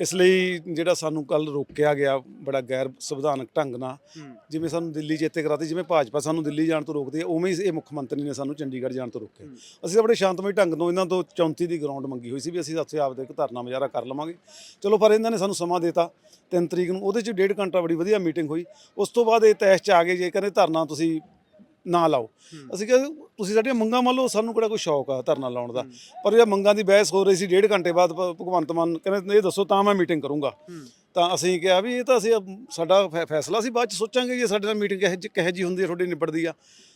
ਇਸ ਲਈ ਜਿਹੜਾ ਸਾਨੂੰ ਕੱਲ ਰੋਕਿਆ ਗਿਆ ਬੜਾ ਗੈਰ ਸੰਵਿਧਾਨਕ ਢੰਗ ਨਾਲ ਜਿਵੇਂ ਸਾਨੂੰ ਦਿੱਲੀ ਚੇਤੇ ਕਰਾਤੀ ਜਿਵੇਂ ਭਾਜਪਾ ਸਾਨੂੰ ਦਿੱਲੀ ਜਾਣ ਤੋਂ ਰੋਕਦੀ ਹੈ ਉਵੇਂ ਹੀ ਇਹ ਮੁੱਖ ਮੰਤਰੀ ਨੇ ਸਾਨੂੰ ਚੰਡੀਗੜ੍ਹ ਜਾਣ ਤੋਂ ਰੋਕਿਆ। ਅਸੀਂ ਤਾਂ ਬੜੇ ਸ਼ਾਂਤਮਈ ਢੰਗ ਤੋਂ ਇਹਨਾਂ ਤੋਂ 34 ਦੀ ਗਰਾਊਂਡ ਮੰਗੀ ਹੋਈ ਸੀ ਵੀ ਅਸੀਂ ਉੱਥੇ ਆਪਦੇ ਇੱਕ ਧਰਨਾ ਮੁਜ਼ਾਹਰਾ ਕਰ ਲਵਾਂਗੇ। ਚਲੋ ਪਰ ਇਹਨਾਂ ਨੇ ਸਾਨੂੰ ਸਮਾਂ ਦਿੱਤਾ 3 ਤਰੀਕ ਨੂੰ ਉਹਦੇ 'ਚ ਡੇਢ ਘੰਟਾ ਬੜੀ ਵਧੀਆ ਮੀਟਿੰਗ ਹੋਈ। ਉਸ ਤੋਂ ਬਾਅਦ ਇਹ ਤੈਸ਼ 'ਚ ਆ ਗਏ ਜੇ ਕਹਿੰਦੇ ਧਰਨਾ ਤੁਸੀਂ ਨਾ ਲਾਓ। ਅਸੀਂ ਕਿਹਾ ਤੁਸੀਂ ਸਾਡੀਆਂ ਮੰਗਾਂ ਮੰਨ ਲਓ ਸਾਨੂੰ ਕਿਹੜਾ ਕੋਈ ਸ਼ੌਕ ਆ ਧਰਨਾ ਲਾਉਣ ਦਾ? ਪਰ ਇਹ ਮੰਗਾਂ ਦੀ ਬਹਿਸ ਹੋ ਰਹੀ ਸੀ ਡੇਢ ਘੰਟੇ ਬਾਅਦ ਭ- ਭਗਵੰਤ ਮਾਨ ਕਹਿੰਦੇ ਇਹ ਦੱਸੋ ਤਾਂ ਮੈਂ ਮੀਟਿੰਗ ਕਰੂੰਗਾ। ਤਾਂ ਅਸੀਂ ਕਿਹਾ ਵੀ ਇਹ ਤਾਂ ਅਸੀਂ ਸਾਡਾ ਫੈ- ਫੈਸਲਾ ਸੀ ਬਾਅਦ ਚ ਸੋਚਾਂਗੇ ਜੇ ਸਾਡੇ ਨਾਲ ਮੀਟਿੰਗ ਕਿਹੋ ਜਿਹੀ- ਕਿਹੋ ਜੀ ਹੁੰਦੀ ਹੈ ਤੁਹਾਡੀ ਨਿਬੜਦੀ ਆ।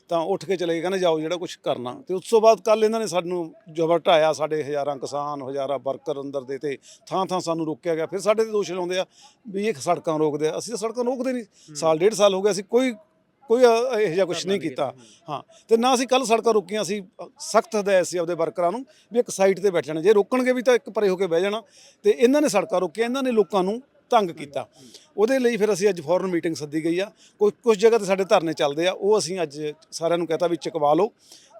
ਤਾਂ ਉੱਠ ਕੇ ਚਲੇ ਗਏ ਕਹਿੰਦੇ ਜਾਓ ਜਿਹੜਾ ਕੁਝ ਕਰਨਾ। ਤੇ ਉਸ ਤੋਂ ਬਾਅਦ ਕੱਲ ਇਹਨਾਂ ਨੇ ਸਾਨੂੰ ਜਬਰ ਢਾਇਆ ਸਾਡੇ ਹਜ਼ਾਰਾਂ ਕਿਸਾਨ ਹਜ਼ਾਰਾਂ ਵਰਕਰ ਅੰਦਰ ਦੇ ਤੇ ਥਾਂ ਥਾਂ ਸਾਨੂੰ ਰੋਕਿਆ ਗਿਆ। ਫਿਰ ਸਾਡੇ ਤੇ ਦੋਸ਼ ਲਾਉਂਦੇ ਆ ਵੀ ਇਹ ਸੜਕਾਂ ਰੋਕਦੇ ਆ। ਅਸੀਂ ਤਾਂ ਸੜਕਾਂ ਰੋਕਦੇ ਨਹੀਂ। ਸਾਲ ਡੇਢ ਸਾਲ ਹੋ ਗਿਆ ਅਸੀਂ ਕੋਈ ਕੋਈ ਇਹੋ ਜਿਹਾ ਕੁਝ ਨਹੀਂ ਕੀਤਾ। ਹਾਂ। ਤੇ ਨਾ ਅਸੀਂ ਕੱਲ ਸੜਕਾਂ ਰੋਕੀਆਂ ਅਸੀਂ ਸਖਤ ਹਦਾਇਤ ਸੀ ਆਪਦੇ ਵਰਕਰਾਂ ਨੂੰ ਵੀ ਇੱਕ ਸਾਈਡ ਤੇ ਬੈਠਣਾ ਜੇ ਰੋਕਣਗੇ ਵੀ ਤਾਂ ਇੱਕ ਪਰੇ ਹੋ ਕੇ ਬਹਿ ਜਾਣਾ। ਤੇ ਇਹਨਾਂ ਨੇ ਸੜਕਾਂ ਰੋਕੀਆਂ ਇਹਨਾਂ ਨੇ ਲੋਕਾਂ ਨੂੰ ਤੰਗ ਕੀਤਾ। ਉਹਦੇ ਲਈ ਫਿਰ ਅਸੀਂ ਅੱਜ ਫੌਰਨ ਮੀਟਿੰਗ ਸੱਦੀ ਗਈ ਆ। ਕੁਝ ਕੁਝ ਜਗ੍ਹਾ ਤੇ ਸਾਡੇ ਧਰਨੇ ਚੱਲਦੇ ਆ। ਉਹ ਅਸੀਂ ਅੱਜ ਸਾਰਿਆਂ ਨੂੰ ਕਹਤਾ ਵੀ ਚੁਕਵਾ ਲਓ।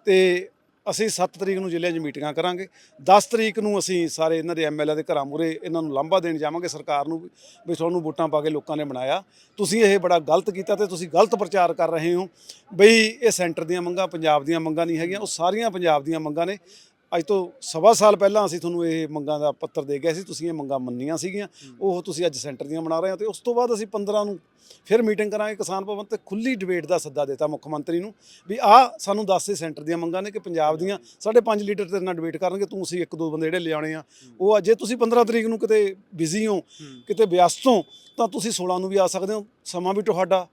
ਤੇ ਅਸੀਂ 7 ਤਰੀਕ ਨੂੰ ਜ਼ਿਲ੍ਹਿਆਂ 'ਚ ਮੀਟਿੰਗਾਂ ਕਰਾਂਗੇ। 10 ਤਰੀਕ ਨੂੰ ਅਸੀਂ ਸਾਰੇ ਇਹਨਾਂ ਦੇ ਐਮਐਲਏ ਦੇ ਘਰਾਂ ਮੂਹਰੇ ਇਹਨਾਂ ਨੂੰ ਲਾਂਭਾ ਦੇਣ ਜਾਵਾਂਗੇ। ਸਰਕਾਰ ਨੂੰ ਵੀ ਵੀ ਤੁਹਾਨੂੰ ਵੋਟਾਂ ਪਾ ਕੇ ਲੋਕਾਂ ਨੇ ਬਣਾਇਆ। ਤੁਸੀਂ ਇਹ ਬੜਾ ਗਲਤ ਕੀਤਾ ਤੇ ਤੁਸੀਂ ਗਲਤ ਪ੍ਰਚਾਰ ਕਰ ਰਹੇ ਹੋ। ਬਈ ਇਹ ਸੈਂਟਰ ਦੀਆਂ ਮੰਗਾਂ, ਪੰਜਾਬ ਦੀਆਂ ਮੰਗਾਂ ਨਹੀਂ ਹੈਗੀਆਂ। ਉਹ ਸਾਰੀਆਂ ਪੰਜਾਬ ਦੀਆਂ ਮੰਗਾਂ ਨੇ। ਅੱਜ ਤੋਂ ਸਵਾ ਸਾਲ ਪਹਿਲਾਂ ਅਸੀਂ ਤੁਹਾਨੂੰ ਇਹ ਮੰਗਾਂ ਦਾ ਪੱਤਰ ਦੇ ਗਏ ਸੀ ਤੁਸੀਂ ਇਹ ਮੰਗਾਂ ਮੰਨੀਆਂ ਸੀਗੀਆਂ। ਉਹ ਤੁਸੀਂ ਅੱਜ ਸੈਂਟਰ ਦੀਆਂ ਬਣਾ ਰਹੇ ਹੋ ਤੇ ਉਸ ਤੋਂ ਬਾਅਦ ਅਸੀਂ 15 ਨੂੰ ਫਿਰ ਮੀਟਿੰਗ ਕਰਾਂਗੇ ਕਿਸਾਨ ਭਵਨ ਤੇ ਖੁੱਲੀ ਡਿਬੇਟ ਦਾ ਸੱਦਾ ਦਿੱਤਾ ਮੁੱਖ ਮੰਤਰੀ ਨੂੰ ਵੀ ਆਹ ਸਾਨੂੰ ਦੱਸ ਦੇ ਸੈਂਟਰ ਦੀਆਂ ਮੰਗਾਂ ਨੇ ਕਿ ਪੰਜਾਬ ਦੀਆਂ ਸਾਢੇ ਪੰਜ ਲੀਡਰ ਤੇਰੇ ਨਾਲ ਡਿਬੇਟ ਕਰਨਗੇ ਤੂੰ ਅਸੀਂ ਇੱਕ ਦੋ ਬੰਦੇ ਜਿਹੜੇ ਲਿਆਉਣੇ ਆ। ਉਹ ਆ ਜੇ ਤੁਸੀਂ 15 ਤਰੀਕ ਨੂੰ ਕਿਤੇ ਬਿਜ਼ੀ ਹੋ ਕਿਤੇ ਵਿਅਸਤ ਹੋ ਤਾਂ ਤੁਸੀਂ 16 ਨੂੰ ਵੀ ਆ ਸਕਦੇ ਹੋ। ਸਮਾਂ ਵੀ ਤੁਹਾਡਾ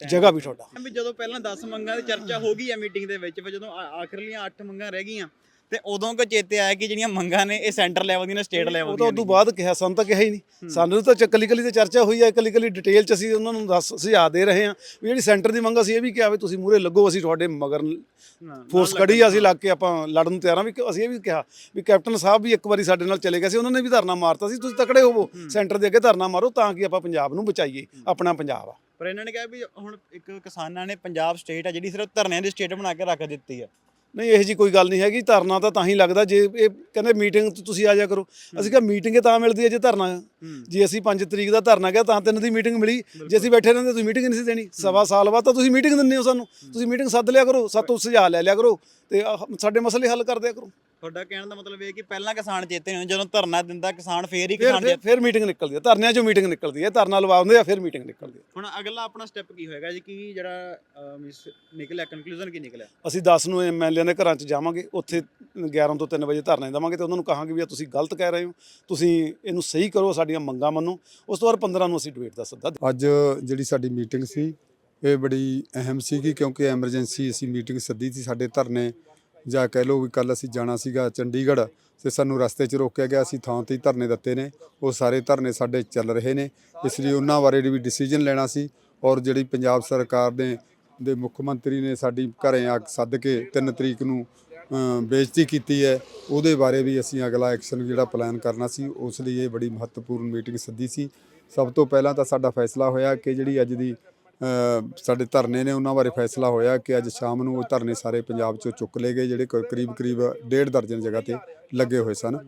ਜਗ੍ਹਾ ਵੀ ਤੁਹਾਡਾ। ਜਦੋਂ ਪਹਿਲਾਂ 10 ਮੰਗਾਂ ਦੀ ਚਰਚਾ ਹੋ ਗਈ ਹੈ ਮੀਟਿੰਗ ਦੇ ਵਿੱਚ ਫਿਰ ਜਦੋਂ ਆ- ਆਖਰਲੀਆਂ 8 ਮੰਗਾਂ ਰਹਿ ਗਈਆਂ ਤੇ ਉਦੋਂ ਕੋ ਚੇਤੇ ਆਇਆ ਕਿ ਜਿਹੜੀਆਂ ਮੰਗਾਂ ਨੇ ਇਹ ਸੈਂਟਰ ਲੈਵਲ ਦੀਆਂ ਨੇ ਸਟੇਟ ਲੈਵਲ ਉਹ ਤਾਂ ਦੀਆਂ ਉਦੋਂ ਬਾਅਦ ਕਿਹਾ ਸਾਨੂੰ ਤਾਂ ਕਿਹਾ ਹੀ ਨਹੀਂ। ਸਾਨੂੰ ਤਾਂ ਕੱਲੀ ਕੱਲੀ ਤੇ ਚਰਚਾ ਹੋਈ ਹੈ ਕੱਲੀ ਕੱਲੀ ਡਿਟੇਲ ਚ ਅਸੀਂ ਉਹਨਾਂ ਨੂੰ ਦੱਸ ਸੁਝਾਅ ਦੇ ਰਹੇ ਹਾਂ ਵੀ ਜਿਹੜੀ ਸੈਂਟਰ ਦੀ ਮੰਗ ਅਸੀਂ ਇਹ ਵੀ ਕਿਹਾ ਵੀ ਤੁਸੀਂ ਮੂਰੇ ਲੱਗੋ ਅਸੀਂ ਤੁਹਾਡੇ ਮਗਰ ਫੋਰਸ ਕੜੀ ਆ, ਅਸੀਂ ਲੱਗ ਕੇ ਆਪਾਂ ਲੜਨ ਨੂੰ ਤਿਆਰ ਹਾਂ। ਵੀ ਅਸੀਂ ਇਹ ਵੀ ਕਿਹਾ ਵੀ ਕੈਪਟਨ ਸਾਹਿਬ ਵੀ ਇੱਕ ਵਾਰੀ ਸਾਡੇ ਨਾਲ ਚਲੇ ਗਏ ਸੀ ਉਹਨਾਂ ਨੇ ਵੀ ਧਰਨਾ ਮਾਰਤਾ ਸੀ ਤੁਸੀਂ ਤਕੜੇ ਹੋਵੋ ਸੈਂਟਰ ਦੇ ਅੱਗੇ ਧਰਨਾ ਮਾਰੋ ਤਾਂ ਕਿ ਆਪਾਂ ਪੰਜਾਬ ਨੂੰ ਬਚਾਈਏ ਆਪਣਾ ਪੰਜਾਬ ਆ। ਪਰ ਇਹਨਾਂ ਨੇ ਕਿਹਾ ਵੀ ਹੁਣ ਇੱਕ ਕਿਸਾਨਾਂ ਨੇ ਪੰਜਾਬ ਸਟੇਟ ਆ ਜਿਹੜੀ ਸਿਰਫ ਧਰਨਿਆਂ ਦੀ ਸਟੇਟ ਬਣਾ ਕੇ ਰੱਖ ਦਿੱਤੀ ਆ। ਨਹੀਂ ਇਹੋ ਜੀ ਕੋਈ ਗੱਲ ਨਹੀਂ ਹੈਗੀ ਧਰਨਾ ਤਾਂ ਤਾਂ ਹੀ ਲੱਗਦਾ ਜੇ ਇਹ ਕਹਿੰਦੇ ਮੀਟਿੰਗ ਤੁਸੀਂ ਆ ਜਾ ਕਰੋ। ਅਸੀਂ ਕਿਹਾ ਮੀਟਿੰਗ ਤਾਂ ਮਿਲਦੀ ਹੈ ਜੇ ਧਰਨਾ ਜੇ ਅਸੀਂ 5 ਤਰੀਕ ਦਾ ਧਰਨਾ ਗਿਆ ਤਾਂ ਤਿੰਨ ਦੀ ਮੀਟਿੰਗ ਮਿਲੀ। ਜੇ ਅਸੀਂ ਬੈਠੇ ਰਹਿੰਦੇ ਤੁਸੀਂ ਮੀਟਿੰਗ ਨਹੀਂ ਸੀ ਦੇਣੀ। ਸਵਾ ਸਾਲ ਬਾਅਦ ਤਾਂ ਤੁਸੀਂ ਮੀਟਿੰਗ ਦਿੰਦੇ ਹੋ ਸਾਨੂੰ। ਤੁਸੀਂ ਮੀਟਿੰਗ ਸੱਦ ਲਿਆ ਕਰੋ ਸਾਤੋਂ ਸੁਝਾਅ ਲੈ ਲਿਆ ਕਰੋ। ਤੇ ਆਹ ਸਾਡੇ ਮਸਲੇ ਹੱਲ ਕਰ ਦਿਆ ਕਰੋ। ਤੁਹਾਡਾ ਕਹਿਣ ਦਾ ਮਤਲਬ ਇਹ ਕਿ ਪਹਿਲਾਂ ਕਿਸਾਨ ਚੇਤੇ ਨਹੀਂ ਹੁੰਦੇ ਜਦੋਂ ਧਰਨਾ ਦਿੰਦਾ ਕਿਸਾਨ ਫੇਰ ਹੀ ਫਿਰ ਕਿਸਾਨ ਫਿਰ- ਚੇਤੇ ਫਿਰ ਮੀਟਿੰਗ ਨਿਕਲਦੀ ਹੈ। ਧਰਨਿਆਂ 'ਚੋਂ ਮੀਟਿੰਗ ਨਿਕਲਦੀ ਹੈ। ਧਰਨਾ ਲਵਾਉਂਦੇ ਆ ਫਿਰ ਮੀਟਿੰਗ ਨਿਕਲਦੀ ਹੈ। ਹੁਣ ਅਗਲਾ ਆਪਣਾ ਸਟੈਪ ਕੀ ਹੋਏਗਾ ਜੀ? ਕੀ ਜਿਹੜਾ ਅਹ, ਮਿਸ- ਨਿਕਲਿਆ ਕਨਕਲੂਜਨ ਕੀ ਨਿਕਲਿਆ? ਅਸੀਂ 10 ਨੂੰ ਐਮਐਲਏ ਦੇ ਘਰਾਂ 'ਚ ਜਾਵਾਂਗੇ। ਉੱਥੇ 11 ਤੋਂ 3 ਵਜੇ ਧਰਨੇ ਦੇਵਾਂਗੇ ਤੇ ਉਹਨਾਂ ਨੂੰ ਕਹਾਂਗੇ ਵੀ ਇਹ ਤੁਸੀਂ ਗਲਤ ਕਹਿ ਰਹੇ ਹੋ। ਤੁਸੀਂ ਇਹਨੂੰ ਸਹੀ ਕਰੋ ਸਾਡੀਆਂ ਮੰਗਾਂ ਮੰਨੋ। ਉਸ ਤੋਂ ਬਾਅਦ 15 ਨੂੰ ਅਸੀਂ ਡਿਬੇਟ ਦਾ ਸੱਦਾ ਅੱਜ ਜਿਹੜੀ ਸਾਡੀ ਮੀਟਿੰਗ ਸੀ ਇਹ ਬੜੀ ਅਹਿਮ ਸੀਗੀ ਕਿਉਂਕਿ ਐਮਰਜੈਂਸੀ ਅਸੀਂ ਮੀਟਿੰਗ ਸੱਦੀ ਸੀ ਸਾਡੇ ਧਰਨੇ ਜਾਂ ਕਹਿ ਲਓ ਵੀ ਕੱਲ ਅਸੀਂ ਜਾਣਾ ਸੀਗਾ ਚੰਡੀਗੜ੍ਹ ਤੇ ਸਾਨੂੰ ਰਸਤੇ 'ਚ ਰੋਕਿਆ ਗਿਆ ਅਸੀਂ ਥਾਂ ਤੇ ਹੀ ਧਰਨੇ ਦਿੱਤੇ ਨੇ ਉਹ ਸਾਰੇ ਧਰਨੇ ਸਾਡੇ ਚੱਲ ਰਹੇ ਨੇ। ਇਸ ਲਈ ਉਹਨਾਂ ਬਾਰੇ ਵੀ ਡਿਸੀਜਨ ਲੈਣਾ ਸੀ ਔਰ ਜਿਹੜੀ ਪੰਜਾਬ ਸਰਕਾਰ ਨੇ ਦੇ ਮੁੱਖ ਮੰਤਰੀ ਨੇ ਸਾਡੀ ਘਰੇ ਆ ਕੇ ਸੱਦ ਕੇ 3 ਤਰੀਕ ਨੂੰ ਅ, ਬੇਇੱਜ਼ਤੀ ਕੀਤੀ ਹੈ ਉਹਦੇ ਬਾਰੇ ਵੀ ਅਸੀਂ ਅਗਲਾ ਐਕਸ਼ਨ ਜਿਹੜਾ ਪਲਾਨ ਕਰਨਾ ਸੀ ਉਸ ਲਈ ਇਹ ਬੜੀ ਮਹੱਤਵਪੂਰਨ ਮੀਟਿੰਗ ਸੱਦੀ ਸੀ। ਸਭ ਤੋਂ ਪਹਿਲਾਂ ਤਾਂ ਸਾਡਾ ਫੈਸਲਾ ਹੋਇਆ ਕਿ ਜਿਹੜੀ ਅੱਜ ਦੀ ਸਾਡੇ ਧਰਨੇ ਨੇ ਉਹਨਾਂ ਬਾਰੇ ਫੈਸਲਾ ਹੋਇਆ ਕਿ ਅੱਜ ਸ਼ਾਮ ਨੂੰ ਉਹ ਧਰਨੇ ਸਾਰੇ ਪੰਜਾਬ ਚੋਂ ਚੁੱਕ ਲਏ ਗਏ ਜਿਹੜੇ ਕ- ਕਰੀਬ ਕਰੀਬ ਡੇਢ ਦਰਜਨ ਜਗ੍ਹਾ ਤੇ ਲੱਗੇ ਹੋਏ ਸਨ।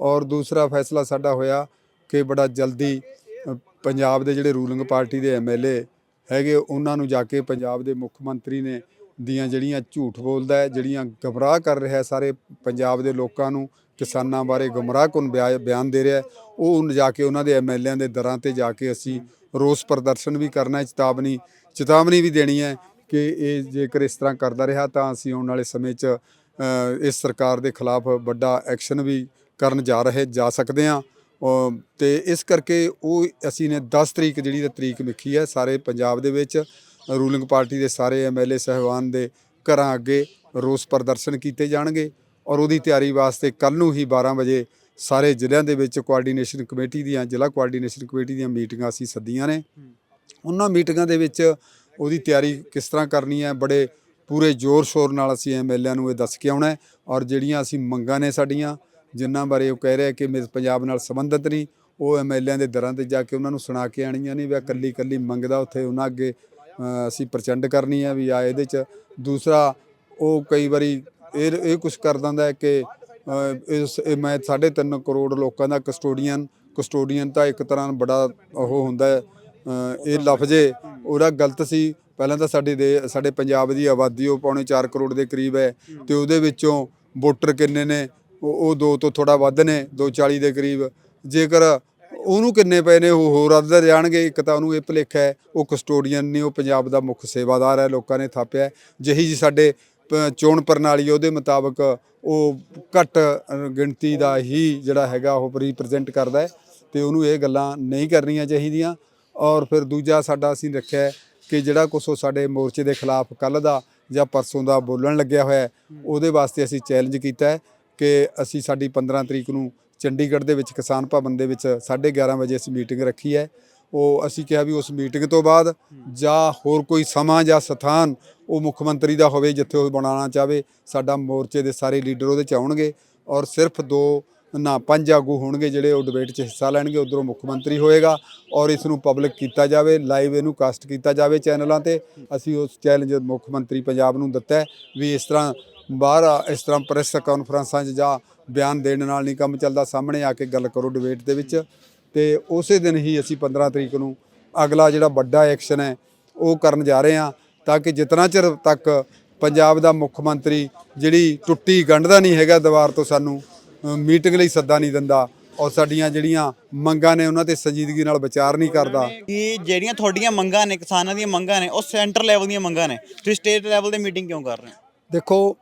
ਔਰ ਦੂਸਰਾ ਫੈਸਲਾ ਸਾਡਾ ਹੋਇਆ ਕਿ ਬੜਾ ਜਲਦੀ ਪੰਜਾਬ ਦੇ ਜਿਹੜੇ ਰੂਲਿੰਗ ਪਾਰਟੀ ਦੇ ਐਮਐਲਏ ਹੈਗੇ ਉਹਨਾਂ ਨੂੰ ਜਾ ਕੇ ਪੰਜਾਬ ਦੇ ਮੁੱਖ ਮੰਤਰੀ ਨੇ ਦੀਆਂ ਜਿਹੜੀਆਂ ਝੂਠ ਬੋਲਦਾ ਹੈ ਜਿਹੜੀਆਂ ਗਮਰਾਹ ਕਰ ਰਿਹਾ ਸਾਰੇ ਪੰਜਾਬ ਦੇ ਲੋਕਾਂ ਨੂੰ ਕਿਸਾਨਾਂ ਬਾਰੇ ਗਮਰਾਹਕੁਨ ਬਿਆ- ਬਿਆਨ ਦੇ ਰਿਹਾ ਹੈ, ਉਹ ਜਾ ਕੇ ਉਹਨਾਂ ਦੇ ਐਮਐਲਏਆਂ ਦੇ ਦਰਾਂ ਤੇ ਜਾ ਕੇ ਅਸੀਂ ਰੋਸ ਪ੍ਰਦਰਸ਼ਨ ਵੀ ਕਰਨਾ ਹੈ ਚੇਤਾਵਨੀ ਚੇਤਾਵਨੀ ਵੀ ਦੇਣੀ ਹੈ ਕਿ ਇਹ ਜੇਕਰ ਇਸ ਤਰ੍ਹਾਂ ਕਰਦਾ ਰਿਹਾ ਤਾਂ ਅਸੀਂ ਆਉਣ ਵਾਲੇ ਸਮੇਂ 'ਚ ਇਸ ਸਰਕਾਰ ਦੇ ਖਿਲਾਫ ਵੱਡਾ ਐਕਸ਼ਨ ਵੀ ਕਰਨ ਜਾ ਰਹੇ ਜਾ ਸਕਦੇ ਹਾਂ। ਅ, ਤੇ ਇਸ ਕਰਕੇ ਉਹ ਅਸੀਂ ਨੇ 10 ਤਰੀਕ ਜਿਹੜੀ ਤੇ ਤਰੀਕ ਮਿੱਖੀ ਹੈ ਸਾਰੇ ਪੰਜਾਬ ਦੇ ਵਿੱਚ। ਰੂਲਿੰਗ ਪਾਰਟੀ ਦੇ ਸਾਰੇ ਐਮਐਲਏ ਸਹਿਬਾਨ ਦੇ ਘਰਾਂ ਅੱਗੇ ਰੋਸ ਪ੍ਰਦਰਸ਼ਨ ਕੀਤੇ ਜਾਣਗੇ ਔਰ ਉਹਦੀ ਤਿਆਰੀ ਵਾਸਤੇ ਕੱਲ ਨੂੰ ਹੀ 12 ਵਜੇ ਸਾਰੇ ਜ਼ਿਲ੍ਹਿਆਂ ਦੇ ਵਿੱਚ ਕੋਆਰਡੀਨੇਸ਼ਨ ਕਮੇਟੀ ਦੀਆਂ ਜ਼ਿਲ੍ਹਾ ਕੋਆਰਡੀਨੇਸ਼ਨ ਕਮੇਟੀ ਦੀਆਂ ਮੀਟਿੰਗਾਂ ਅਸੀਂ ਸੱਦੀਆਂ ਨੇ। ਉਹਨਾਂ ਮੀਟਿੰਗਾਂ ਦੇ ਵਿੱਚ ਉਹਦੀ ਤਿਆਰੀ ਕਿਸ ਤਰ੍ਹਾਂ ਕਰਨੀ ਹੈ ਬੜੇ ਪੂਰੇ ਜ਼ੋਰ ਸ਼ੋਰ ਨਾਲ ਅਸੀਂ ਐਮਐਲਏਆਂ ਨੂੰ ਇਹ ਦੱਸ ਕੇ ਆਉਣਾ ਹੈ ਔਰ ਜਿਹੜੀਆਂ ਅਸੀਂ ਮੰਗਾਂ ਨੇ ਸਾਡੀਆਂ ਜਿਨ੍ਹਾਂ ਬਾਰੇ ਉਹ ਕਹਿ ਰਿਹਾ ਕਿ ਮੇਰੇ ਪੰਜਾਬ ਨਾਲ ਸੰਬੰਧਿਤ ਨਹੀਂ ਉਹ ਐਮਐਲਏਆਂ ਦੇ ਦਰਾਂ ਤੇ ਜਾ ਕੇ ਉਹਨਾਂ ਨੂੰ ਸੁਣਾ ਕੇ ਆਣੀਆਂ ਨਹੀਂ ਵੀ ਆਹ ਕੱਲੀ ਕੱਲੀ ਮੰਗਦਾ ਉੱਥੇ ਉਹਨਾਂ ਅੱਗੇ ਅਸੀਂ ਪ੍ਰਚੰਡ ਕਰਨੀ ਹੈ ਵੀ ਆ ਇਹਦੇ ਚ। ਦੂਸਰਾ ਉਹ ਕਈ ਵਾਰੀ ਇਹ ਇਹ ਕੁਝ ਕਰ ਦਿੰਦਾ ਕਿ ਇਸ, ਇਹ ਮੈਂ 3.5 ਕਰੋੜ ਲੋਕਾਂ ਦਾ ਕਸਟੋਡੀਅਨ ਕਸਟੋਡੀਅਨ ਤਾਂ ਇੱਕ ਤਰ੍ਹਾਂ ਬੜਾ ਉਹ ਹੁੰਦਾ ਹੈ। ਇਹ ਲਫ਼ਜ਼ੇ ਉਹਦਾ ਗਲਤ ਸੀ। ਪਹਿਲਾਂ ਤਾਂ ਸਾਡੇ ਦੇ, ਸਾਡੇ ਪੰਜਾਬ ਦੀ ਆਬਾਦੀ ਉਹ ਪੌਣੇ 4 ਕਰੋੜ ਦੇ ਕਰੀਬ ਹੈ। ਤੇ ਉਹਦੇ ਵਿੱਚੋਂ ਵੋਟਰ ਕਿੰਨੇ ਨੇ? ਉਹ ਉਹ ਦੋ ਤੋਂ ਥੋੜਾ ਵੱਧ ਨੇ 240 ਦੇ ਕਰੀਬ। ਜੇਕਰ ਉਹਨੂੰ ਕਿੰਨੇ ਪਏ ਨੇ, ਉਹ ਹੋਰ ਅੱਧਰ ਜਾਣਗੇ। ਇੱਕ ਤਾਂ ਉਹਨੂੰ ਇਹ ਭੁਲੇਖਾ ਹੈ, ਉਹ ਕਸਟੋਡੀਅਨ ਨਹੀਂ ਉਹ ਪੰਜਾਬ ਦਾ ਮੁੱਖ ਸੇਵਾਦਾਰ ਹੈ। ਲੋਕਾਂ ਨੇ ਥਾਪਿਆ ਜਿਹੀ ਜੀ ਸਾਡੇ ਚੋਣ ਪ੍ਰਣਾਲੀ ਉਹਦੇ ਮੁਤਾਬਕ ਉਹ ਘੱਟ ਗਿਣਤੀ ਦਾ ਹੀ ਜਿਹੜਾ ਹੈਗਾ ਉਹ ਰਿਪਰੈਜ਼ੈਂਟ ਕਰਦਾ ਹੈ ਤੇ ਉਹਨੂੰ ਇਹ ਗੱਲਾਂ ਨਹੀਂ ਕਰਨੀਆਂ ਚਾਹੀਦੀਆਂ। ਔਰ ਫਿਰ ਦੂਜਾ ਸਾਡਾ ਅਸੀਂ ਰੱਖਿਆ ਕਿ ਜਿਹੜਾ ਕੁਛ ਉਹ ਸਾਡੇ ਮੋਰਚੇ ਦੇ ਖਿਲਾਫ ਕੱਲ ਦਾ ਜਾਂ ਪਰਸੋਂ ਦਾ ਬੋਲਣ ਲੱਗਿਆ ਹੋਇਆ ਉਹਦੇ ਵਾਸਤੇ ਅਸੀਂ ਚੈਲੰਜ ਕੀਤਾ ਹੈ ਕਿ ਅਸੀਂ ਸਾਡੀ 15 ਤਰੀਕ ਨੂੰ ਚੰਡੀਗੜ੍ਹ ਦੇ ਵਿੱਚ ਕਿਸਾਨ ਭਵਨ ਦੇ ਵਿੱਚ 11:30 ਵਜੇ ਅਸੀਂ ਮੀਟਿੰਗ ਰੱਖੀ ਹੈ। ਉਹ ਅਸੀਂ ਕਿਹਾ ਵੀ ਉਸ ਮੀਟਿੰਗ ਤੋਂ ਬਾਅਦ ਜਾਂ ਹੋਰ ਕੋਈ ਸਮਾਂ ਜਾਂ ਸਥਾਨ ਉਹ ਮੁੱਖ ਮੰਤਰੀ ਦਾ ਹੋਵੇ, ਜਿੱਥੇ ਉਹ ਬਣਾਉਣਾ ਚਾਹਵੇ, ਸਾਡਾ ਮੋਰਚੇ ਦੇ ਸਾਰੇ ਲੀਡਰ ਉਹਦੇ ਚ ਆਉਣਗੇ ਔਰ ਸਿਰਫ ਦੋ ਨਾ, ਪੰਜ ਆਗੂ ਹੋਣਗੇ ਜਿਹੜੇ ਉਹ ਡਿਬੇਟ 'ਚ ਹਿੱਸਾ ਲੈਣਗੇ, ਉਧਰੋਂ ਮੁੱਖ ਮੰਤਰੀ ਹੋਏਗਾ ਔਰ ਇਸ ਨੂੰ ਪਬਲਿਕ ਕੀਤਾ ਜਾਵੇ ਲਾਈਵ ਇਹਨੂੰ ਕਾਸਟ ਕੀਤਾ ਜਾਵੇ ਚੈਨਲਾਂ ਤੇ। ਅਸੀਂ ਉਸ ਚੈਲੰਜ ਮੁੱਖ ਮੰਤਰੀ ਪੰਜਾਬ ਨੂੰ ਦਿੱਤਾ ਵੀ ਇਸ ਤਰ੍ਹਾਂ ਬਾਹਰ, ਇਸ ਤਰ੍ਹਾਂ ਪ੍ਰੈਸ ਕਾਨਫਰੰਸਾਂ 'ਚ ਜਾਂ ਬਿਆਨ ਦੇਣ ਨਾਲ ਨਹੀਂ ਕੰਮ ਚੱਲਦਾ, ਸਾਹਮਣੇ ਆ ਕੇ ਗੱਲ ਕਰੋ ਡਿਬੇਟ ਦੇ ਵਿੱਚ। ਤੇ ਉਸੇ ਦਿਨ ਹੀ ਅਸੀਂ 15 ਤਰੀਕ ਨੂੰ ਅਗਲਾ ਜਿਹੜਾ ਵੱਡਾ ਐਕਸ਼ਨ ਹੈ, ਉਹ ਕਰਨ ਜਾ ਰਹੇ ਹਾਂ। ਤਾਂ ਕਿ ਜਿਤਨਾ ਚਿਰ ਤੱਕ ਪੰਜਾਬ ਦਾ ਮੁੱਖ ਮੰਤਰੀ ਜਿਹੜੀ ਟੁੱਟੀ ਗੰਢਦਾ ਨਹੀਂ ਹੈਗਾ ਦੀਵਾਰ ਤੋਂ ਸਾਨੂੰ ਮੀਟਿੰਗ ਲਈ ਸੱਦਾ ਨਹੀਂ ਦਿੰਦਾ ਔਰ ਸਾਡੀਆਂ ਜਿਹੜੀਆਂ ਮੰਗਾਂ ਨੇ ਉਹਨਾਂ ਤੇ ਸੰਜੀਦਗੀ ਨਾਲ ਵਿਚਾਰ ਨਹੀਂ ਕਰਦਾ। ਕਿ ਜਿਹੜੀਆਂ ਤੁਹਾਡੀਆਂ ਮੰਗਾਂ ਨੇ ਕਿਸਾਨਾਂ ਦੀਆਂ ਮੰਗਾਂ ਨੇ ਉਹ ਸੈਂਟਰ ਲੈਵਲ ਦੀਆਂ ਮੰਗਾਂ ਨੇ ਤੁਸੀਂ ਸਟੇਟ ਲੈਵਲ ਤੇ ਮੀਟਿੰਗ ਕਿਉਂ ਕਰ ਰਹੇ ਹੋ? ਦੇਖੋ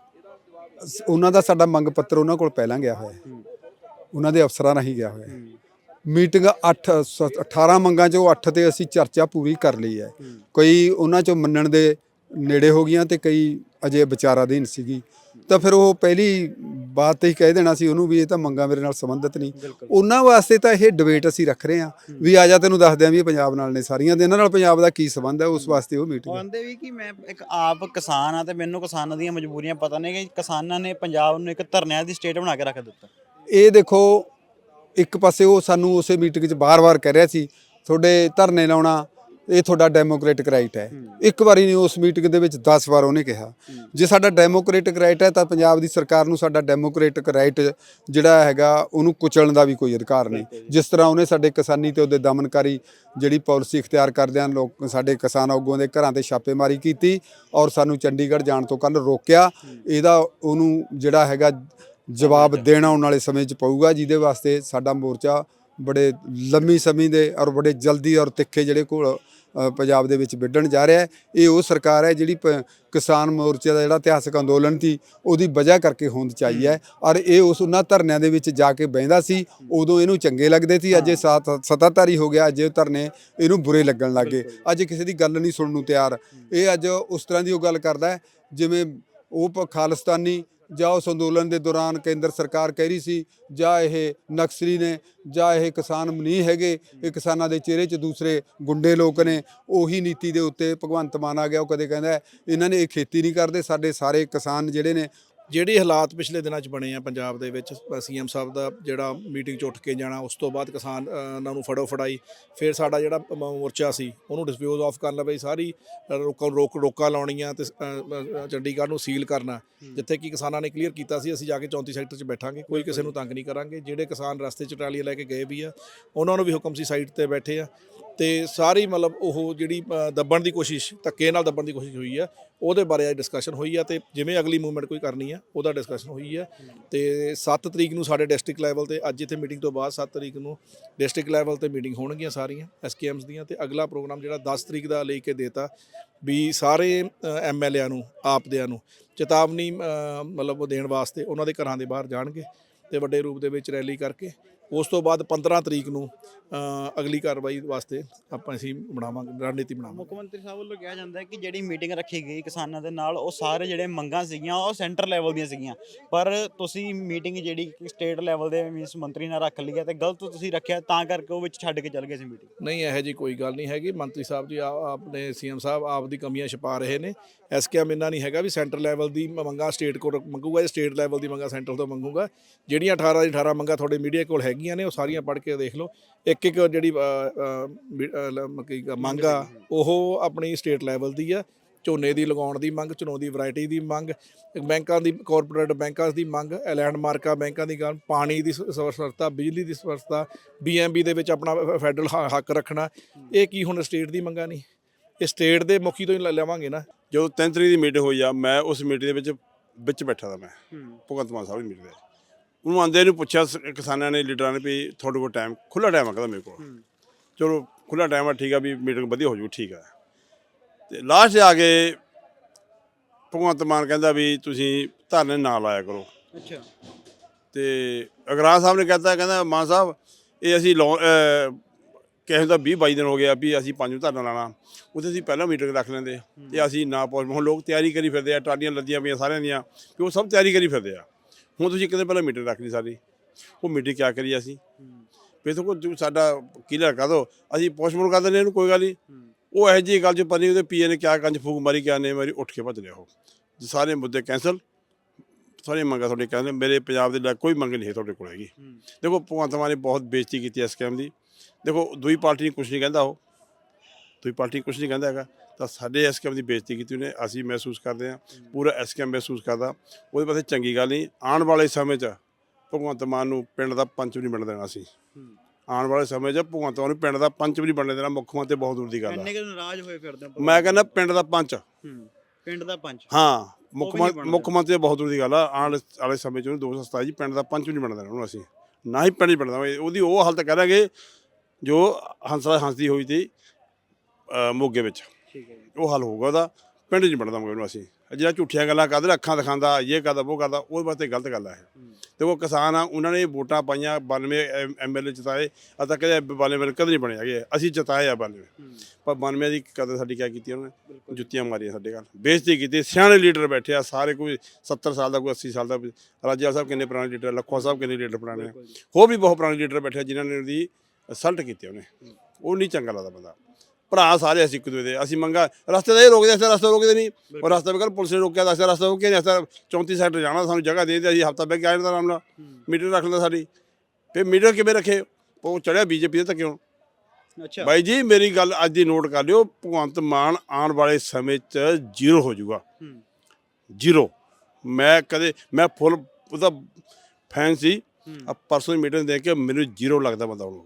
ਉਹਨਾਂ ਦਾ ਸਾਡਾ ਮੰਗ ਪੱਤਰ ਉਹਨਾਂ ਕੋਲ ਪਹਿਲਾਂ ਗਿਆ ਹੋਇਆ ਹੈ। ਉਹਨਾਂ ਦੇ ਅਫਸਰਾਂ ਰਾਹੀਂ ਗਿਆ ਹੋਇਆ ਹੈ। ਮੀਟਿੰਗ 8 18 ਮੰਗਾਂ ਚੋਂ 8 ਤੇ ਅਸੀਂ ਚਰਚਾ ਪੂਰੀ ਕਰ ਲਈ ਹੈ। ਕਈ ਉਹਨਾਂ ਚੋਂ ਮੰਨਣ ਦੇ ਨੇੜੇ ਹੋ ਗਈਆਂ ਤੇ ਕਈ ਅਜੇ ਵਿਚਾਰਾਧੀਨ ਸੀਗੀ। ਤਾਂ ਫਿਰ ਉਹ ਪਹਿਲੀ ਬਾਤ ਤੇ ਹੀ ਕਹਿ ਦੇਣਾ ਸੀ ਉਹਨੂੰ ਵੀ ਇਹ ਤਾਂ ਮੰਗਾਂ ਮੇਰੇ ਨਾਲ ਸੰਬੰਧਿਤ ਨਹੀਂ। ਉਹਨਾਂ ਵਾਸਤੇ ਤਾਂ ਇਹ ਡਿਬੇਟ ਅਸੀਂ ਰੱਖ ਰਹੇ ਹਾਂ ਵੀ ਆ ਜਾ ਤੈਨੂੰ ਦੱਸਦੇ ਆਂ ਵੀ ਪੰਜਾਬ ਨਾਲ ਨੇ ਸਾਰੀਆਂ ਦੇ। ਇਹਨਾਂ ਨਾਲ ਪੰਜਾਬ ਦਾ ਕੀ ਸੰਬੰਧ ਹੈ? ਉਸ ਵਾਸਤੇ ਉਹ ਮੀਟਿੰਗ ਕਹਿੰਦੇ ਵੀ ਕਿ ਮੈਂ ਇੱਕ ਆਪ ਕਿਸਾਨ ਆ ਤੇ ਮੈਨੂੰ ਕਿਸਾਨਾਂ ਦੀਆਂ ਮਜਬੂਰੀਆਂ ਪਤਾ ਨੇ ਕਿ ਕਿਸਾਨਾਂ ਨੇ ਪੰਜਾਬ ਨੂੰ ਇੱਕ ਧਰਨਿਆਂ ਦੀ ਸਟੇਟ ਬਣਾ ਕੇ ਰੱਖ ਦਿੱਤਾ। ਇਹ ਦੇਖੋ ਇੱਕ ਪਾਸੇ ਉਹ ਸਾਨੂੰ ਉਸੇ ਮੀਟਿੰਗ 'ਚ ਬਾਰ-ਬਾਰ ਕਹਿ ਰਿਹਾ ਸੀ ਤੁਹਾਡੇ ਧਰਨੇ ਲਾਉਣਾ ਇਹ ਤੁਹਾਡਾ ਡੈਮੋਕ੍ਰੈਟਿਕ ਰਾਈਟ ਹੈ। ਇੱਕ ਵਾਰੀ ਨਹੀਂ ਉਸ ਮੀਟਿੰਗ ਦੇ ਵਿੱਚ 10 ਵਾਰ ਉਹਨੇ ਕਿਹਾ। ਜੇ ਸਾਡਾ ਡੈਮੋਕ੍ਰੈਟਿਕ ਰਾਈਟ ਹੈ ਤਾਂ ਪੰਜਾਬ ਦੀ ਸਰਕਾਰ ਨੂੰ ਸਾਡਾ ਡੈਮੋਕ੍ਰੈਟਿਕ ਰਾਈਟ ਜਿਹੜਾ ਹੈਗਾ ਉਹਨੂੰ ਕੁਚਲਣ ਦਾ ਵੀ ਕੋਈ ਅਧਿਕਾਰ ਨਹੀਂ। ਜਿਸ ਤਰ੍ਹਾਂ ਉਹਨੇ ਸਾਡੇ ਕਿਸਾਨੀ ਤੇ ਉਹਦੇ ਦਮਨਕਾਰੀ ਜਿਹੜੀ ਪਾਲਿਸੀ ਇਖਤਿਆਰ ਕਰਦਿਆਂ ਲੋਕ ਸਾਡੇ ਕਿਸਾਨ ਆਗੂਆਂ ਦੇ ਘਰਾਂ ਤੇ ਛਾਪੇਮਾਰੀ ਕੀਤੀ ਔਰ ਸਾਨੂੰ ਚੰਡੀਗੜ੍ਹ ਜਾਣ ਤੋਂ ਕੱਲ ਰੋਕਿਆ। ਇਹਦਾ ਉਹਨੂੰ ਜਿਹੜਾ ਹੈਗਾ ਜਵਾਬ ਦੇਣਾ ਆਉਣ ਵਾਲੇ ਸਮੇਂ 'ਚ ਪਊਗਾ ਜਿਹਦੇ ਵਾਸਤੇ ਸਾਡਾ ਮੋਰਚਾ ਬੜੇ ਲੰਮੀ ਸਮੇਂ ਦੇ ਔਰ ਬੜੇ ਜਲਦੀ ਔਰ ਤਿੱਖੇ ਜਿਹੜੇ ਕੋਲ ਪੰਜਾਬ ਦੇ ਵਿੱਚ ਵਿੱਢਣ ਜਾ ਰਿਹਾ ਹੈ। ਇਹ ਉਹ ਸਰਕਾਰ ਹੈ ਜਿਹੜੀ ਕਿਸਾਨ ਮੋਰਚੇ ਦਾ ਜਿਹੜਾ ਇਤਿਹਾਸਕ ਅੰਦੋਲਨ ਸੀ ਉਹਦੀ ਵਜ੍ਹਾ ਕਰਕੇ ਹੋਂਦ ਚ ਆਈ ਹੈ ਔਰ ਇਹ ਉਸ ਉਹਨਾਂ ਧਰਨਿਆਂ ਦੇ ਵਿੱਚ ਜਾ ਕੇ ਬਹਿੰਦਾ ਸੀ ਉਦੋਂ ਇਹਨੂੰ ਚੰਗੇ ਲੱਗਦੇ ਸੀ ਅੱਜ ਇਹ ਸੱਤਾਧਾਰੀ ਹੋ ਗਿਆ ਅੱਜ ਇਹ ਧਰਨੇ ਇਹਨੂੰ ਬੁਰੇ ਲੱਗਣ ਲੱਗ ਅੱਜ ਕਿਸੇ ਦੀ ਗੱਲ ਨਹੀਂ ਸੁਣਨ ਨੂੰ ਤਿਆਰ। ਇਹ ਅੱਜ ਉਸ ਤਰ੍ਹਾਂ ਦੀ ਉਹ ਗੱਲ ਕਰਦਾ ਜਿਵੇਂ ਉਹ ਖਾਲਿਸਤਾਨੀ ਜਾਂ ਉਸ ਅੰਦੋਲਨ ਦੇ ਦੌਰਾਨ ਕੇਂਦਰ ਸਰਕਾਰ ਕਹਿ ਰਹੀ ਸੀ, ਜਾਂ ਇਹ ਨਕਸਲੀ ਨੇ, ਜਾਂ ਇਹ ਕਿਸਾਨ ਨਹੀਂ ਹੈਗੇ, ਇਹ ਕਿਸਾਨਾਂ ਦੇ ਚਿਹਰੇ 'ਚ ਦੂਸਰੇ ਗੁੰਡੇ ਲੋਕ ਨੇ, ਉਹੀ ਨੀਤੀ ਦੇ ਉੱਤੇ ਭਗਵੰਤ ਮਾਨ ਆ ਗਿਆ। ਉਹ ਕਦੇ ਕਹਿੰਦਾ ਇਹਨਾਂ ਨੇ ਇਹ ਖੇਤੀ ਨਹੀਂ ਕਰਦੇ, ਸਾਡੇ ਸਾਰੇ ਕਿਸਾਨ ਜਿਹੜੇ ਨੇ ਜਿਹੜੇ ਹਾਲਾਤ ਪਿਛਲੇ ਦਿਨਾਂ 'ਚ ਬਣੇ ਆ ਪੰਜਾਬ ਦੇ ਵਿੱਚ ਸੀਐਮ ਸਾਹਿਬ ਦਾ ਜਿਹੜਾ ਮੀਟਿੰਗ 'ਚ ਉੱਠ ਕੇ ਜਾਣਾ ਉਸ ਤੋਂ ਬਾਅਦ ਕਿਸਾਨ ਉਹਨਾਂ ਨੂੰ ਫੜੋ ਫੜਾਈ ਫਿਰ ਸਾਡਾ ਜਿਹੜਾ ਮੋਰਚਾ ਸੀ ਉਹਨੂੰ ਡਿਸਪਿਊਜ਼ ਆਫ ਕਰਨ ਲਈ ਸਾਰੀ ਰੋਕਾਂ ਰੋਕ ਰੋਕਾਂ ਲਾਉਣੀਆਂ ਤੇ ਚੰਡੀਗੜ੍ਹ ਨੂੰ ਸੀਲ ਕਰਨਾ ਜਿੱਥੇ ਕਿ ਕਿਸਾਨਾਂ ਨੇ ਕਲੀਅਰ ਕੀਤਾ ਸੀ ਅਸੀਂ ਜਾ ਕੇ 34 ਸੈਕਟਰ 'ਚ ਬੈਠਾਂਗੇ ਕੋਈ ਕਿਸੇ ਨੂੰ ਤੰਗ ਨਹੀਂ ਕਰਾਂਗੇ ਜਿਹੜੇ ਕਿਸਾਨ ਰਸਤੇ 'ਚ ਟਰਾਲੀਆਂ ਲੈ ਕੇ ਗਏ ਵੀ ਆ ਉਹਨਾਂ ਨੂੰ ਵੀ ਹੁਕਮ ਸੀ ਸਾਈਡ ਤੇ ਬੈਠੇ ਆ ਤੇ ਸਾਰੀ ਮਤਲਬ ਉਹ ਜਿਹੜੀ ਦੱਬਣ ਦੀ ਕੋਸ਼ਿਸ਼ ਧੱਕੇ ਨਾਲ ਦੱਬਣ ਦੀ ਕੋਸ਼ਿਸ਼ ਹੋਈ ਆ ਉਹਦੇ ਬਾਰੇ ਅੱਜ ਡਿਸਕਸ਼ਨ ਹੋਈ ਆ ਤੇ ਜਿਵੇਂ ਅਗਲੀ ਮੂਵਮੈਂਟ ਕੋਈ ਕਰਨੀ ਆ ਉਹਦਾ ਡਿਸਕਸ਼ਨ ਹੋਈ ਹੈ ਤੇ 7 ਤਰੀਕ ਨੂੰ ਸਾਡੇ ਡਿਸਟ੍ਰਿਕਟ ਲੈਵਲ ਤੇ, ਅੱਜ ਇੱਥੇ ਮੀਟਿੰਗ ਤੋਂ ਬਾਅਦ 7 ਤਰੀਕ ਨੂੰ ਡਿਸਟ੍ਰਿਕਟ ਲੈਵਲ ਤੇ ਮੀਟਿੰਗ ਹੋਣਗੀਆਂ ਸਾਰੀਆਂ ਐਸਕੇਐਮਸ ਦੀਆਂ ਤੇ ਅਗਲਾ ਪ੍ਰੋਗਰਾਮ ਜਿਹੜਾ 10 ਤਰੀਕ ਦਾ ਲੈ ਕੇ ਦੇਤਾ ਵੀ ਸਾਰੇ ਐਮਐਲਏਆਂ ਨੂੰ, ਆਪਦਿਆਂ ਨੂੰ ਚੇਤਾਵਨੀ ਮਤਲਬ ਦੇਣ ਵਾਸਤੇ ਉਹਨਾਂ ਦੇ ਘਰਾਂ ਦੇ ਬਾਹਰ ਜਾਣਗੇ ਤੇ ਵੱਡੇ ਰੂਪ ਦੇ ਵਿੱਚ ਰੈਲੀ ਕਰਕੇ ਉਸ ਤੋਂ ਬਾਅਦ 15 ਤਰੀਕ ਨੂੰ ਅਗਲੀ ਕਾਰਵਾਈ ਵਾਸਤੇ ਆਪਾਂ ਅਸੀਂ ਬਣਾਵਾਂਗੇ ਰਣਨੀਤੀ ਬਣਾਵਾਂਗੇ। ਮੁੱਖ ਮੰਤਰੀ ਸਾਹਿਬ ਵੱਲੋਂ ਕਿਹਾ ਜਾਂਦਾ ਹੈ ਕਿ ਜਿਹੜੀ ਮੀਟਿੰਗ ਰੱਖੀ ਗਈ ਕਿਸਾਨਾਂ ਦੇ ਨਾਲ ਉਹ ਸਾਰੇ ਜਿਹੜੇ ਮੰਗਾਂ ਸੀਗੀਆਂ ਉਹ ਸੈਂਟਰ ਲੈਵਲ ਦੀਆਂ ਸੀਗੀਆਂ। ਪਰ ਤੁਸੀਂ ਮੀਟਿੰਗ ਜਿਹੜੀ ਸਟੇਟ ਲੈਵਲ ਦੇ ਮੀਨਸ ਮੰਤਰੀ ਨਾਲ ਰੱਖ ਲਈ ਹੈ ਤੇ ਗਲਤ ਤੁਸੀਂ ਰੱਖਿਆ ਤਾਂ ਕਰਕੇ ਉਹ ਵਿੱਚ ਛੱਡ ਕੇ ਚੱਲ ਗਏ ਸੀ ਮੀਟਿੰਗ। ਨਹੀਂ ਇਹੋ ਜੀ ਕੋਈ ਗੱਲ ਨਹੀਂ ਹੈਗੀ। ਮੰਤਰੀ ਸਾਹਿਬ ਜੀ ਆਪਣੇ ਸੀਐਮ ਸਾਹਿਬ ਆਪ ਦੀ ਕਮੀਆਂ ਛਪਾ ਰਹੇ ਨੇ। ਐਸਕੇਐਮ ਇੰਨਾ ਨਹੀਂ ਹੈਗਾ ਵੀ ਸੈਂਟਰ ਲੈਵਲ ਦੀ ਮੰਗਾਂ ਸਟੇਟ ਕੋਲ ਮੰਗੂਗਾ ਇਹ ਸਟੇਟ ਲੈਵਲ ਦੀ ਮੰਗਾਂ ਸੈਂਟਰ ਤੋਂ ਮੰਗੂਗਾ। ਜਿਹੜੀਆਂ 18 ਦੀ 18 ਮੰਗਾਂ ਤੁਹਾਡੇ ਮੀਡੀਆ ਕੋਲ ਹੈਗੀਆਂ ਨੇ ਉਹ ਸਾਰੀਆਂ ਪੜ੍ਹ ਕੇ ਦੇਖ ਲਓ। ਇੱਕ ਇੱਕ ਜਿਹੜੀ ਮੰਗ ਆ ਉਹ ਆਪਣੀ ਸਟੇਟ ਲੈਵਲ ਦੀ ਆ। ਝੋਨੇ ਦੀ ਲਗਾਉਣ ਦੀ ਮੰਗ ਝੋਨੇ ਦੀ ਵੈਰਾਈਟੀ ਦੀ ਮੰਗ ਬੈਂਕਾਂ ਦੀ ਕਾਰਪੋਰੇਟ ਬੈਂਕਾਂ ਦੀ ਮੰਗ ਲੈਂਡ ਮਾਰਕਾ ਬੈਂਕਾਂ ਦੀ ਗੱਲ ਪਾਣੀ ਦੀ ਸ- ਸਵਰਤਾ ਬਿਜਲੀ ਦੀ ਸਵਰਤਾ ਬੀਐਮਬੀ ਦੇ ਵਿੱਚ ਆਪਣਾ ਫੈਡਰਲ ਹੱਕ ਰੱਖਣਾ ਇਹ ਕੀ ਹੁਣ ਸਟੇਟ ਦੀ ਮੰਗਾਂ ਨਹੀਂ ਇਹ ਸਟੇਟ ਦੇ ਮੁਖੀ ਤੋਂ ਹੀ ਲੈ ਲਵਾਂਗੇ ਨਾ। ਜਦੋਂ 3 ਤਰੀਕ ਦੀ ਮੀਟਿੰਗ ਹੋਈ ਆ ਮੈਂ ਉਸ ਮੀਟਿੰਗ ਦੇ ਵਿੱਚ ਵਿੱਚ ਬੈਠਾ ਦਾ ਮੈਂ ਭਗਵੰਤ ਮਾਨ ਸਾਹਿਬ ਦੀ ਮੀਟਿੰਗ ਦੇ ਉਹਨੂੰ ਆਂਦੇ ਨੂੰ ਪੁੱਛਿਆ ਸ- ਕਿਸਾਨਾਂ ਨੇ ਲੀਡਰਾਂ ਨੇ ਵੀ ਤੁਹਾਡੇ ਕੋਲ ਟਾਈਮ ਖੁੱਲਾ ਟਾਈਮ ਆ ਕਹਿੰਦਾ ਮੇਰੇ ਕੋਲ। ਚਲੋ ਖੁੱਲਾ ਟਾਈਮ ਆ ਠੀਕ ਆ ਵੀ ਮੀਟਿੰਗ ਵਧੀਆ ਹੋ ਜੂ ਠੀਕ ਆ। ਤੇ ਲਾਸਟ ਆ ਕੇ ਭਗਵੰਤ ਮਾਨ ਕਹਿੰਦਾ ਵੀ ਤੁਸੀਂ ਧਰਨੇ ਨਾ ਲਾਇਆ ਕਰੋ। ਅੱਛਾ। ਤੇ ਅਗਰਾਂ ਸਾਹਿਬ ਨੇ ਕਹਤਾ ਕਹਿੰਦਾ ਮਾਨ ਸਾਹਿਬ ਇਹ ਅਸੀਂ ਲਾਉ- ਅਹ ਕਿਸੇ ਦਾ 20 22 ਦਿਨ ਹੋ ਗਿਆ ਵੀ ਅਸੀਂ ਪੰਜ ਧਰਨਾ ਲਾਣਾ। ਉੱਥੇ ਅਸੀਂ ਪਹਿਲਾਂ ਮੀਟਿੰਗ ਰੱਖ ਲੈਂਦੇ ਤੇ ਅਸੀਂ ਨਾ ਪਹੁੰਚ ਹੁਣ ਲੋਕ ਤਿਆਰੀ ਕਰੀ ਫਿਰਦੇ ਆ ਟਰਾਲੀਆਂ ਲੱਦੀਆਂ ਪਈਆਂ ਸਾਰਿਆਂ ਦੀਆਂ ਵੀ ਉਹ ਸਭ ਤਿਆਰੀ ਕਰੀ ਫਿਰਦੇ ਆ। ਹੁਣ ਤੁਸੀਂ ਕਿਤੇ ਪਹਿਲਾਂ ਮੀਟਿੰਗ ਰੱਖ ਲਈ ਸਾਡੀ। ਉਹ ਮੀਟਿੰਗ ਕਿਆ ਕਰੀ ਅਸੀਂ? ਵੀ ਤੋਂ ਕੋ ਸਾਡਾ ਕਲੀਅਰ ਕਰ ਦੋ, ਅਸੀਂ ਪੋਸਟਪੋਨ ਕਰ ਦਿੰਦੇ ਇਹਨੂੰ ਕੋਈ ਗੱਲ ਨਹੀਂ ਉਹ ਇਹੋ ਜਿਹੀ ਗੱਲ ਚ ਪਤਾ ਨਹੀਂ ਉਹਦੇ ਪੀਏ ਨੇ ਕਿਆ ਕੰਜ ਫੂਕ ਮਾਰੀ, ਕਿਆ ਨੇ ਮਾਰੀ, ਉੱਠ ਕੇ ਭੱਜ ਲਿਆ ਉਹ। ਸਾਰੇ ਮੁੱਦੇ ਕੈਂਸਲ ਸਾਰੀਆਂ ਮੰਗਾਂ ਤੁਹਾਡੇ ਕਹਿੰਦੇ ਮੇਰੇ ਪੰਜਾਬ ਦੇ ਲਈ ਕੋਈ ਮੰਗ ਨਹੀਂ ਹੈ ਤੁਹਾਡੇ ਕੋਲ ਹੈਗੀ। ਦੇਖੋ, ਭਗਵੰਤ ਮਾਨ ਨੇ ਬਹੁਤ ਬੇਇੱਜ਼ਤੀ ਕੀਤੀ ਇਸ ਸਕੈਮ ਦੀ। ਦੇਖੋ, ਦੂਈ ਪਾਰਟੀ ਨੇ ਕੁਝ ਨਹੀਂ ਕਹਿੰਦਾ ਉਹ। ਦੂਈ ਪਾਰਟੀ ਕੁਝ ਨਹੀਂ ਕਹਿੰਦਾ ਹੈਗਾ। ਤਾਂ ਸਾਡੇ ਸਕੈਮ ਦੀ ਬੇਇੱਜ਼ਤੀ ਕੀਤੀ ਉਹਨੇ ਅਸੀਂ ਮਹਿਸੂਸ ਕਰਦੇ ਹਾਂ ਪੂਰਾ ਸਕੈਮ ਮਹਿਸੂਸ ਕਰਦਾ। ਉਹਦੇ ਪਾਸੇ ਚੰਗੀ ਗੱਲ ਨਹੀਂ ਆਉਣ ਵਾਲੇ ਸਮੇਂ 'ਚ ਭਗਵੰਤ ਮਾਨ ਨੂੰ ਪਿੰਡ ਦਾ ਪੰਚ ਵੀ ਨਹੀਂ ਬਣ ਦੇਣਾ ਸੀ ਆਉਣ ਵਾਲੇ ਸਮੇਂ 'ਚ ਭਗਵੰਤ ਮਾਨ ਨੂੰ ਪਿੰਡ ਦਾ ਪੰਚ ਵੀ ਨਹੀਂ ਬਣਨ ਦੇਣਾ ਮੁੱਖ ਮੰਤਰੀ ਬਹੁਤ ਦੂਰ ਦੀ ਗੱਲ ਇੰਨੇ ਆ ਕਿ ਨਾਰਾਜ਼ ਹੋਏ ਫਿਰਦੇ ਹੋ ਮੈਂ ਕਹਿੰਦਾ ਪਿੰਡ ਦਾ ਪੰਚ। ਹੂੰ ਪਿੰਡ ਦਾ ਪੰਚ। ਹਾਂ ਮੁੱਖ ਵੀ ਨਹੀਂ ਮੰਤਰੀ ਮੁੱਖ ਮੰਤਰੀ ਬਹੁਤ ਦੂਰ ਦੀ ਗੱਲ ਆ। ਆਉਣ ਵਾਲੇ- ਵਾਲੇ ਸਮੇਂ 'ਚ ਉਹਨੂੰ 2027 ਪਿੰਡ ਦਾ ਪੰਚ ਵੀ ਨਹੀਂ ਬਣਨ ਦੇਣਾ ਉਹਨੂੰ ਅਸੀਂ। ਨਾ ਹੀ ਪਿੰਡ 'ਚ ਬਣਦਾ ਉਹਦੀ ਉਹ ਹਾਲਤ ਕਰਾਂਗੇ ਜੋ ਹੰਸਰਾ ਹੰਸਦੀ ਹੋਈ ਸੀ ਅ, ਮੋਗੇ ਵਿੱਚ। ਠੀਕ ਹੈ ਜੀ। ਉਹ ਹੱਲ ਹੋਊਗਾ ਉਹਦਾ ਪਿੰਡ 'ਚ ਬਣਦਾ ਮਗਰ ਨੂੰ ਅਸੀਂ। ਜਿਹੜਾ ਝੂਠੀਆਂ ਗੱਲਾਂ ਕਰਦੇ ਅੱਖਾਂ ਦਿਖਾਉਂਦਾ ਇਹ ਕਰਦਾ ਉਹ ਕਰਦਾ ਉਹਦੇ ਵਾਸਤੇ ਗਲਤ ਗੱਲ ਇਹ। ਦੇਖੋ ਕਿਸਾਨ ਆ ਉਹਨਾਂ ਨੇ ਵੋਟਾਂ ਪਾਈਆਂ 92 ਐਮਐਲਏ ਜਿਤਾਏ। ਅੱਜ ਤੱਕ ਕਦੇ 92 ਐਮਐਲਏ ਕਦੇ ਨਹੀਂ ਬਣੇ ਹੈਗੇ। ਅਸੀਂ ਜਿਤਾਏ ਆ 92 ਪਰ 92 ਦੀ ਕਦਰ ਸਾਡੀ ਕਿਆ ਕੀਤੀ ਉਹਨਾਂ? ਨੇ ਜੁੱਤੀਆਂ ਮਾਰੀਆਂ ਸਾਡੇ ਘਰ। ਬੇਇੱਜ਼ਤੀ ਕੀਤੀ। ਸਿਆਣੇ ਲੀਡਰ ਬੈਠੇ ਆ ਸਾਰੇ ਕੋਈ 70 ਸਾਲ ਦਾ ਕੋਈ 80 ਸਾਲ ਦਾ। ਰਾਜਾ ਸਾਹਿਬ ਕਿੰਨੇ ਪੁਰਾਣੇ ਲੀਡਰ ਲੱਖੋ ਸਾਹਿਬ ਕਿੰਨੇ ਲੀਡਰ ਪੁਰਾਣੇ ਹੋਰ ਵੀ ਬਹੁਤ ਪੁਰਾਣੇ ਲੀਡਰ ਬੈਠੇ ਜਿਨ੍ਹਾਂ ਨੇ ਉਹਦੀ ਅਸਲਟ ਕੀਤੀ ਉਹਨੇ। ਉਹ ਨਹੀਂ ਚੰਗਾ ਲੱਗਦਾ ਬੰਦਾ। ਭਰਾ ਸਾਰੇ ਅਸੀਂ ਇੱਕ ਦੂਜੇ ਦੇ ਅਸੀਂ ਮੰਗਾ ਰਸਤੇ ਦਾ ਇਹ ਰੋਕਦੇ ਅਸੀਂ ਰਸਤਾ ਰੋਕਦੇ ਨਹੀਂ। ਉਹ ਰਸਤਾ ਵੀ ਕੱਲ ਪੁਲਿਸ ਨੇ ਰੋਕਿਆ ਦੱਸਿਆ ਰਸਤਾ ਰੋਕਿਆ ਨਹੀਂ ਰਸਤਾ 34 ਸੈਕਟਰ ਜਾਣਾ ਸਾਨੂੰ ਜਗ੍ਹਾ ਦੇ ਦੇ ਅਸੀਂ ਹਫਤਾ ਬੈ ਕੇ ਆਏ ਦਾ ਆਰਾਮ ਨਾਲ। ਮੀਟਰ ਰੱਖ ਲੈਂਦਾ ਸਾਡੀ। ਫਿਰ ਮੀਟਰ ਕਿਵੇਂ ਰੱਖੇ? ਉਹ ਚੜਿਆ ਬੀਜੇਪੀ ਦੇ ਧੱਕੇ ਹੁਣ ਅੱਛਾ। ਬਾਈ ਜੀ ਮੇਰੀ ਗੱਲ ਅੱਜ ਦੀ ਨੋਟ ਕਰ ਲਿਓ ਭਗਵੰਤ ਮਾਨ ਆਉਣ ਵਾਲੇ ਸਮੇਂ 'ਚ ਜ਼ੀਰੋ ਹੋ ਜਾਊਗਾ। ਜ਼ੀਰੋ। ਮੈਂ ਕਦੇ ਮੈਂ ਫੁੱਲ ਉਹਦਾ ਫੈਨ ਸੀ। ਆ ਪਰਸੋਂ ਮੀਟਿੰਗ ਦੇਖ ਕੇ ਮੈਨੂੰ ਜ਼ੀਰੋ ਲੱਗਦਾ ਬੰਦਾ ਉਹਨੂੰ